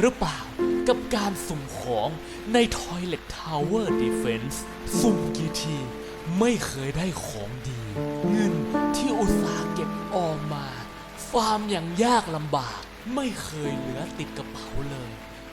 หรือเปล่า กับการสุ่มของใน Toilet Tower Defense สุ่มกี่ที ไม่เคยได้ของดี เงินที่อุตสาห์เก็บออมมา ฟาร์มอย่างยากลำบาก ไม่เคยเหลือติดกระเป๋าเลย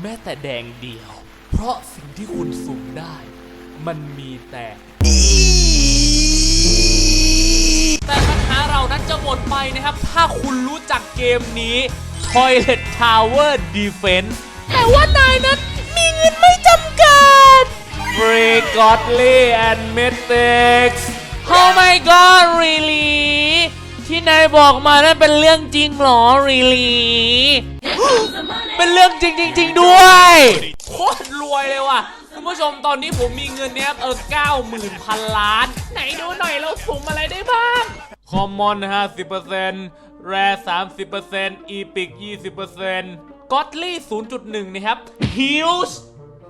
แม้แต่แดงเดียว เพราะสิ่งที่คุณสุ่มได้ มันมีแต่แต่ปัญหาเรานั้นจะหมดไปนะครับ ถ้าคุณรู้จักเกมนี้ Toilet Tower Defense แต่ว่านายนั้นมีเงินไม่จำกัด Free Godly and Mythics Oh my god really ที่นายบอกมานั้นเป็นเรื่องจริงเหรอ really เป็นเรื่องจริงจริงๆ ด้วยโคตรรวยเลยว่ะ คุณผู้ชมตอนนี้ผมมีเงินเนี้ยเออเก้าหมื่นพันล้าน ไหนดูหน่อยเราสุ่มอะไรได้บ้าง คอมมอน 50% แร30%อีพิก20%ก็อตลี่0.1 นะครับฮิลส์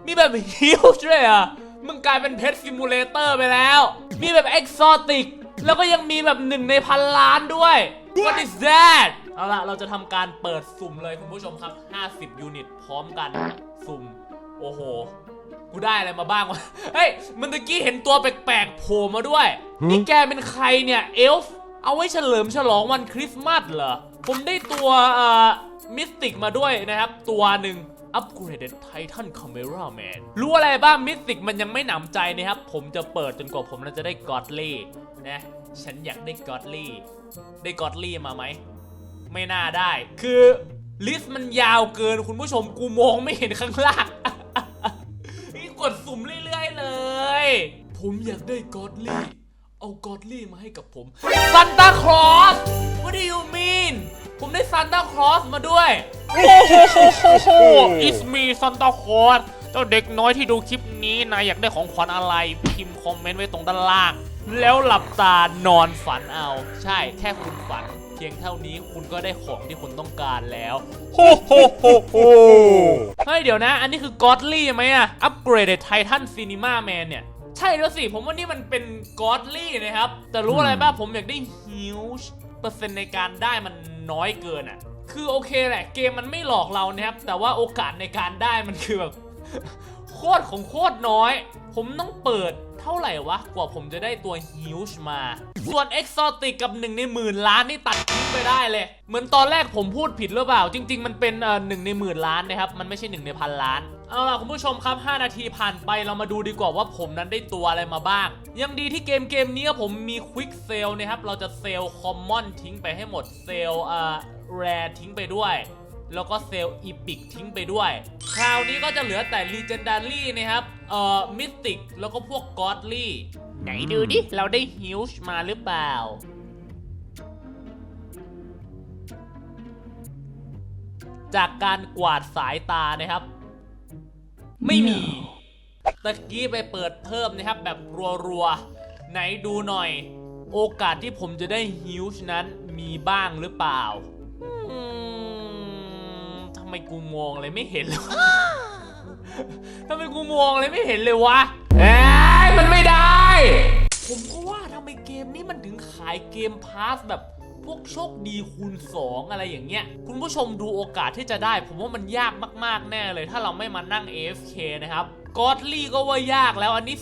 มีแบบฮิลส์ด้วยอะ มึงกลายเป็นเพชรซิมูเลเตอร์ไปแล้ว มีแบบเอ็กซอติก แล้วก็ยังมีแบบหนึ่งในพันล้านด้วย What is that เอาล่ะเราจะทำการเปิดสุ่มเลยคุณผู้ชมครับ 50 ยูนิต พร้อมกันสุ่ม โอ้โห กูได้อะไรมาบ้างวะ เฮ้ย มันตะกี้เห็นตัวแปลกๆโผล่มาด้วย นี่แกเป็นใครเนี่ย เอลฟ์ เอาไว้เฉลิมฉลองวันคริสต์มาสเหรอ ผมได้ตัวเอ่อมิสติกมาด้วยนะครับ ตัวหนึ่ง Upgraded Titan Camera Man รู้อะไรบ้างมิสติกมันยังไม่หนำใจนะครับ ผมจะเปิดจนกว่าผมจะได้กอดลี่นะ ฉันอยากได้กอดลี่ ได้กอดลี่มาไหม ไม่น่าได้ คือลิสต์มันยาวเกินคุณผู้ชมกูมองไม่เห็นข้างล่างนี่กดสุ่มเรื่อยๆเลย ผมอยากได้กอดลี่ เอากอดลี่มาให้กับผมซันตาคลอส What do you mean ผมได้ซันตาคลอสมาด้วย โอ้โห It's me ซันตาคลอสเจ้าเด็กน้อยที่ดูคลิปนี้นายอยากได้ของขวัญอะไร พิมพ์คอมเมนต์ไว้ตรงด้านล่าง แล้วหลับตานอนฝันเอา ใช่แค่คุณฝัน เพียงเท่านี้คุณก็ได้ของที่คุณต้องการแล้วโฮโฮโฮโฮเฮ้ยเดี๋ยวนะ อันนี้คือกอดลี่ไหมอะ Upgraded Titan Cinema Man เนี่ย ใช่แล้วสิ ผมว่านี่มันเป็นกอดลี่นะครับ แต่รู้อะไรบ้างผมอยากได้ huge เปอร์เซ็นต์ในการได้มันน้อยเกินอะคือโอเคแหละ เกมมันไม่หลอกเรานะครับ แต่ว่าโอกาสในการได้มันคือแบบ โคตรของโคตรน้อย ผมต้องเปิดเท่าไหร่วะ กว่าผมจะได้ตัวฮิวช์มา ส่วนเอ็กซอติกกับหนึ่งในหมื่นล้านนี่ตัดทิ้งไปได้เลย เหมือนตอนแรกผมพูดผิดหรือเปล่า จริง ๆ มันเป็นเอ่อหนึ่งในหมื่นล้านนะครับ มันไม่ใช่หนึ่งในพันล้านเอาล่ะคุณผู้ชมครับ 5 นาทีผ่านไปเรามาดูดีกว่าว่าผมนั้นได้ตัวอะไรมาบ้าง ยังดีที่เกมเกมนี้ผมมีควิกเซลนะครับ เราจะเซลคอมมอนทิ้งไปให้หมดเซลเอ่อแรทิ้งไปด้วย แล้วก็เซลล์อีพิกทิ้งไปด้วย คราวนี้ก็จะเหลือแต่ Legendary นะครับ เอ่อ มิติก แล้วก็พวก Godly ไหนดูดิ เราได้ฮิวช์มาหรือเปล่า จากการกวาดสายตานะครับ ไม่มี ตะกี้ไปเปิดเพิ่มนะครับแบบรัวๆ ไหนดูหน่อย โอกาสที่ผมจะได้ฮิวช์นั้นมีบ้างหรือเปล่าอืมทำไมกูมองอะไรไม่เห็นเลยวะทำไมกูมองอะไรไม่เห็นเลยวะเอ้ยมันไม่ได้ ผมก็ว่าทำไมเกมนี้มันถึงขายเกมพาสแบบพวกโชคดีคูณ 2 อะไรอย่างเงี้ย คุณผู้ชมดูโอกาสที่จะได้ ผมว่ามันยากมากๆแน่เลย ถ้าเราไม่มานั่ง AFK นะครับกอดลี่ก็ว่ายากแล้วอันนี้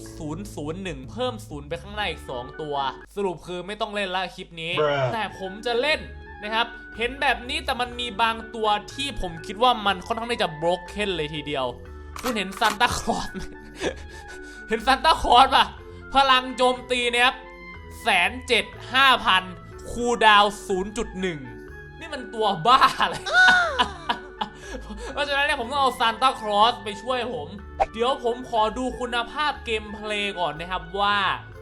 0.001 เพิ่มศูนย์ไปข้างหน้าอีก 2 ตัว สรุปคือไม่ต้องเล่นละคลิปนี้ Bruh แต่ผมจะเล่น นะครับ เห็นแบบนี้แต่มันมีบางตัวที่ผมคิดว่ามันค่อนข้างที่จะ broken เลยทีเดียว คุณเห็นซันตาคลอสไหมเห็นซันตาคลอสป่ะ พลังโจมตีเนี่ยครับแสนเจ็ดห้าพันคูดาวศูนย์จุดหนึ่งนี่มันตัวบ้าอะไรเพราะฉะนั้นเนี่ยผมต้องเอาซานตาคลอสไปช่วยผม เดี๋ยวผมขอดูคุณภาพเกมเพลย์ก่อนนะครับว่า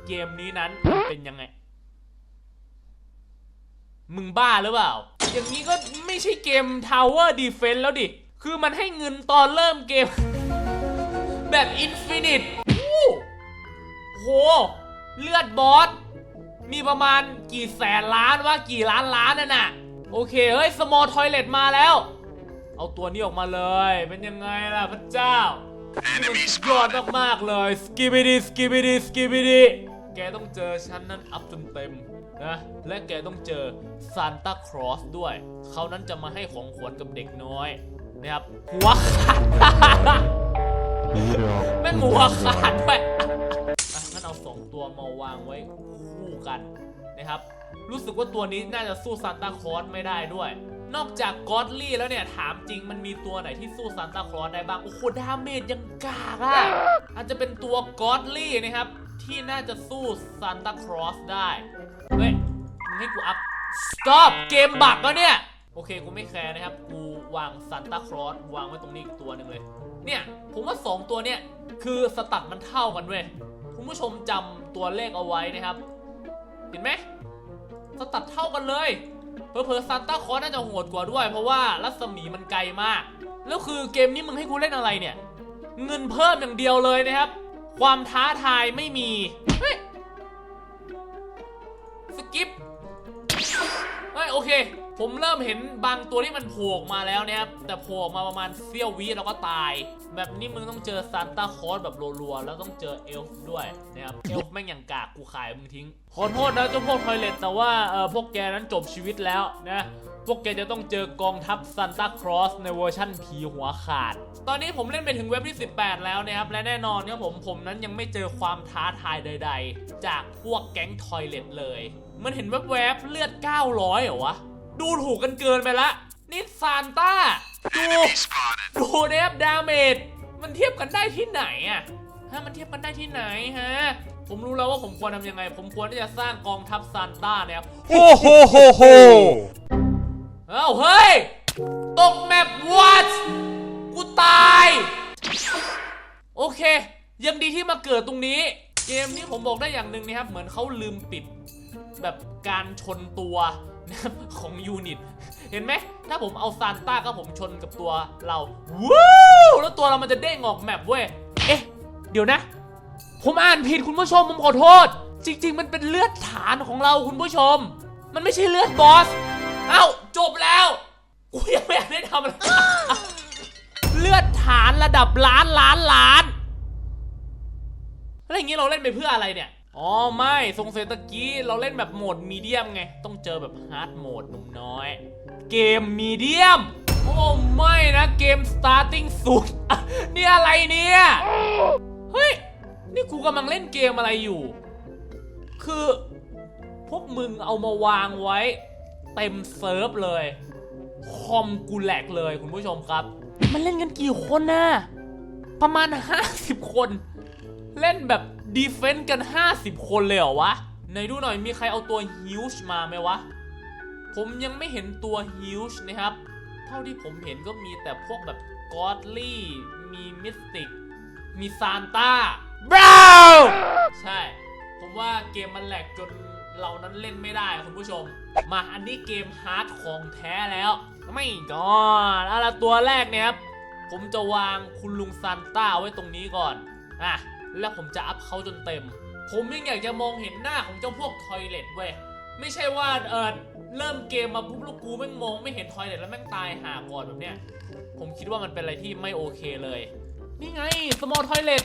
เกมนี้นั้นเป็นยังไง มึงบ้าหรือเปล่า อย่างนี้ก็ไม่ใช่เกม Tower Defense แล้วดิ คือมันให้เงินตอนเริ่มเกม แบบอินฟินิตโห เลือดบอส มีประมาณกี่แสนล้านว่ากี่ล้านล้านน่ะน่ะ โอเค เฮ้ย สมอลทอยเลตมาแล้ว เอาตัวนี้ออกมาเลย เป็นยังไงล่ะพระเจ้ามันสุดยอดมากๆเลย สกิบิดีสกิบิดีสกิบิดีแกต้องเจอฉันนั้นอัพจนเต็ม นะและแกต้องเจอซานตาครอสด้วย เขานั้นจะมาให้ของขวัญกับเด็กน้อยนะครับหัวขาดแม่งหัวขาดด้วยงั้นเอาสองตัวมาวางไว้คู่กันนะครับ รู้สึกว่าตัวนี้น่าจะสู้ซานตาคลอสไม่ได้ด้วย นอกจากกอดลี่แล้วเนี่ยถามจริงมันมีตัวไหนที่สู้ซานตาคลอสได้บ้าง โอ้โหดาเมจยังกากอะอาจจะเป็นตัวกอดลี่นะครับ ที่น่าจะสู้ซานตาคลอสได้ เฮ้ยมึงให้กูอัพ stop เกมบักแล้วเนี่ย โอเค กูไม่แคร์นะครับ กูวางซานตาคลอสวางไว้ตรงนี้อีกตัวหนึ่งเลย เนี่ย ผมว่า 2 ตัวเนี่ย คือสตัดมันเท่ากันเว้ย คุณผู้ชมจำตัวเลขเอาไว้นะครับ เห็นไหมสตัดเท่ากันเลย เพอเพอซานตาคลอสน่าจะโหดกว่าด้วย เพราะว่ารัศมีมันไกลมาก แล้วคือเกมนี้มึงให้กูเล่นอะไรเนี่ย เงินเพิ่มอย่างเดียวเลยนะครับ ความท้าทายไม่มีเฮ้สกิปเฮ้ยโอเค ผมเริ่มเห็นบางตัวที่มันโผล่ออกมาแล้วนะครับแต่โผล่ออกมาประมาณเสี้ยววิแล้วก็ตาย แบบนี้มึงต้องเจอซานตาคอสแบบรัวๆแล้วต้องเจอเอลฟ์ด้วยนะครับเอลฟ์แม่งอย่างกากกูขายมึงทิ้งขอโทษนะเจ้าพวกทอยเลตแต่ว่าเออพวกแกนั้นจบชีวิตแล้วนะพวกแกจะต้องเจอกองทัพซันตาครอสในเวอร์ชั่นผีหัวขาด ตอนนี้ผมเล่นไปถึงเว็บที่ 18 แล้วนะครับ และแน่นอนครับผมผมนั้นยังไม่เจอความท้าทายใด ๆ จากพวกแก๊งทอยเลตเลย มันเห็นแวบๆเลือด 900เหรอวะ ดูถูกกันเกินไปละ นี่ซานต้า ดูดูนะครับดาเมจมันเทียบกันได้ที่ไหนอะฮะมันเทียบกันได้ที่ไหนฮะ ผมรู้แล้วว่าผมควรทำยังไง ผมควรที่จะสร้างกองทัพซานต้านะครับโฮโฮโฮโฮเอ้าเฮ้ย ตกแมปวัดกูตาย โอเค ยังดีที่มาเกิดตรงนี้ เกมนี้ผมบอกได้อย่างหนึ่งนะครับ เหมือนเขาลืมปิด แบบการชนตัวนะครับ ของยูนิต เห็นไหม ถ้าผมเอาซานต้าก็ผมชนกับตัวเราว้าวแล้วตัวเรามันจะเด้งออกแมปเว้ย เอ๊ะ เดี๋ยวนะ ผมอ่านผิดคุณผู้ชมผมขอโทษ จริง ๆ มันเป็นเลือดฐานของเราคุณผู้ชม มันไม่ใช่เลือดบอส เอ้าจบแล้วกูยังไม่อยากได้ทำอะไรเลือดฐานระดับล้านล้านล้าน แล้วอย่างนี้เราเล่นไปเพื่ออะไรเนี่ย อ๋อไม่ทรงเซตะกี้เราเล่นแบบโหมดมีเดียมไง ต้องเจอแบบฮาร์ดโหมดหนุ่มน้อย เกมมีเดียม โอ้ไม่นะเกม starting สุดนี่อะไรเนี่ย เฮ้ย นี่กูกำลังเล่นเกมอะไรอยู่ คือ พวกมึงเอามาวางไว้ เต็มเซิร์ฟเลย คอมกูแหลกเลยคุณผู้ชมครับ มันเล่นกันกี่คนนะประมาณ 50 คน เล่นแบบดีเฟนต์กัน 50 คนเลยเหรอวะไหนดูหน่อยมีใครเอาตัวฮิวช์มาไหมวะ ผมยังไม่เห็นตัวฮิวช์นะครับ เท่าที่ผมเห็นก็มีแต่พวกแบบกอดลี่มีมิสติก มีซานต้าบราวใช่ ผมว่าเกมมันแหลกจนเรานั้นเล่นไม่ได้คุณผู้ชม มาอันนี้เกมฮาร์ดของแท้แล้ว ไม่ก่อนเอาละตัวแรกเนี่ยครับ ผมจะวางคุณลุงซานต้าไว้ตรงนี้ก่อน อะ แล้วผมจะอัพเขาจนเต็ม ผมยังอยากจะมองเห็นหน้าของเจ้าพวกทอยเลตเว้ย ไม่ใช่ว่าเออเริ่มเกมมาปุ๊บล้วกูแม่งมองไม่เห็นทอยเลตแล้วแม่งตายหาก่อนแบบเนี้ย ผมคิดว่ามันเป็นอะไรที่ไม่โอเคเลย นี่ไง small toilet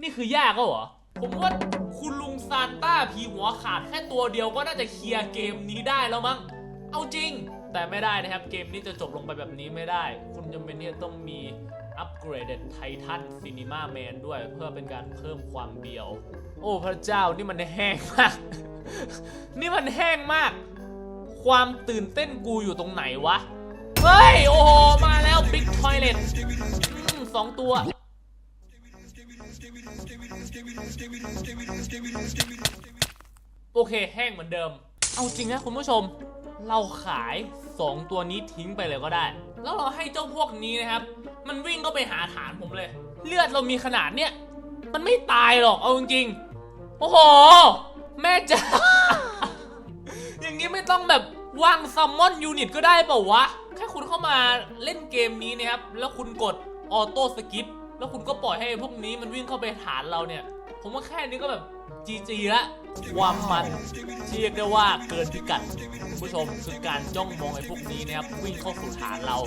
นี่คือยากก็เหรอ ผมว่าคุณลุงซานต้าผีหัวขาดแค่ตัวเดียวก็น่าจะเคลียร์เกมนี้ได้แล้วมั้ง เอาจริง แต่ไม่ได้นะครับ เกมนี้จะจบลงไปแบบนี้ไม่ได้ คุณจำเป็นที่จะต้องมี Upgraded Titan Cinema Man ด้วยเพื่อเป็นการเพิ่มความเบียว โอ้พระเจ้านี่มันแห้งมาก นี่มันแห้งมาก ความตื่นเต้นกูอยู่ตรงไหนวะ เฮ้ย โอ้โห มาแล้ว Big Toilet อืมสองตัวโอเค แห้งเหมือนเดิม เอาจริงนะคุณผู้ชม เราขาย 2 ตัวนี้ทิ้งไปเลยก็ได้ แล้วเราให้เจ้าพวกนี้นะครับ มันวิ่งก็ไปหาฐานผมเลย เลือดเรามีขนาดเนี้ย มันไม่ตายหรอก เอาจริงๆโอ้โห แม่จ๋า อย่างนี้ไม่ต้องแบบวางซัมมอนยูนิตก็ได้เปล่าวะ แค่คุณเข้ามาเล่นเกมนี้นะครับ แล้วคุณกดออโต้สกิป แล้วคุณก็ปล่อยให้พวกนี้มันวิ่งเข้าไปฐานเราเนี่ย ผมว่าแค่นี้ก็แบบ GG ละ ความมันที่เรียกได้ว่าเกินพิกัดคุณผู้ชมคือการจ้องมองไอ้พวกนี้นะครับวิ่งเข้าสู่ฐานเรา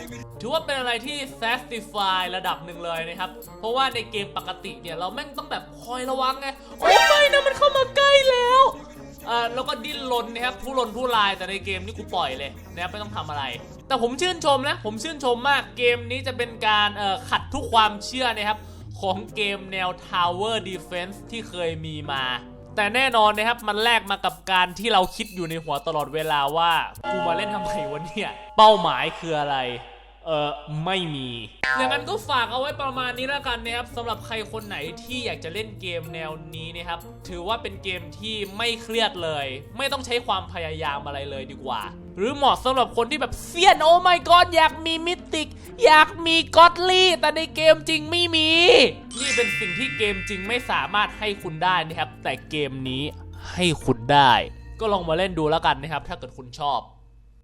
ถือว่าเป็นอะไรที่ satisfy ระดับหนึ่งเลยนะครับ เพราะว่าในเกมปกติเนี่ย เราแม่งต้องแบบคอยระวังไง โอ้ไม่นะมันเข้ามาใกล้แล้วเอ่อแล้วก็ดิ้นรนนะครับผู้รนผู้ลายแต่ในเกมนี่กูปล่อยเลยนะครับไม่ต้องทำอะไร แต่ผมชื่นชมนะ ผมชื่นชมมากเกมนี้จะเป็นการขัดทุกความเชื่อนะครับของเกมแนว Tower Defense ที่เคยมีมา แต่แน่นอนนะครับมันแลกมากับการที่เราคิดอยู่ในหัวตลอดเวลาว่ากูมาเล่นทำไมวะเนี่ยเป้าหมายคืออะไร เออไม่มีอย่างนั้นก็ฝากเอาไว้ประมาณนี้แล้วกันนะครับสำหรับใครคนไหนที่อยากจะเล่นเกมแนวนี้นะครับ ถือว่าเป็นเกมที่ไม่เครียดเลย ไม่ต้องใช้ความพยายามอะไรเลยดีกว่า หรือเหมาะสำหรับคนที่แบบเซียนโอ้ my god อยากมีมิติก อยากมีก็อดลี่แต่ในเกมจริงไม่มี นี่เป็นสิ่งที่เกมจริงไม่สามารถให้คุณได้นะครับ แต่เกมนี้ให้คุณได้ ก็ลองมาเล่นดูแล้วกันนะครับ ถ้าเกิดคุณชอบ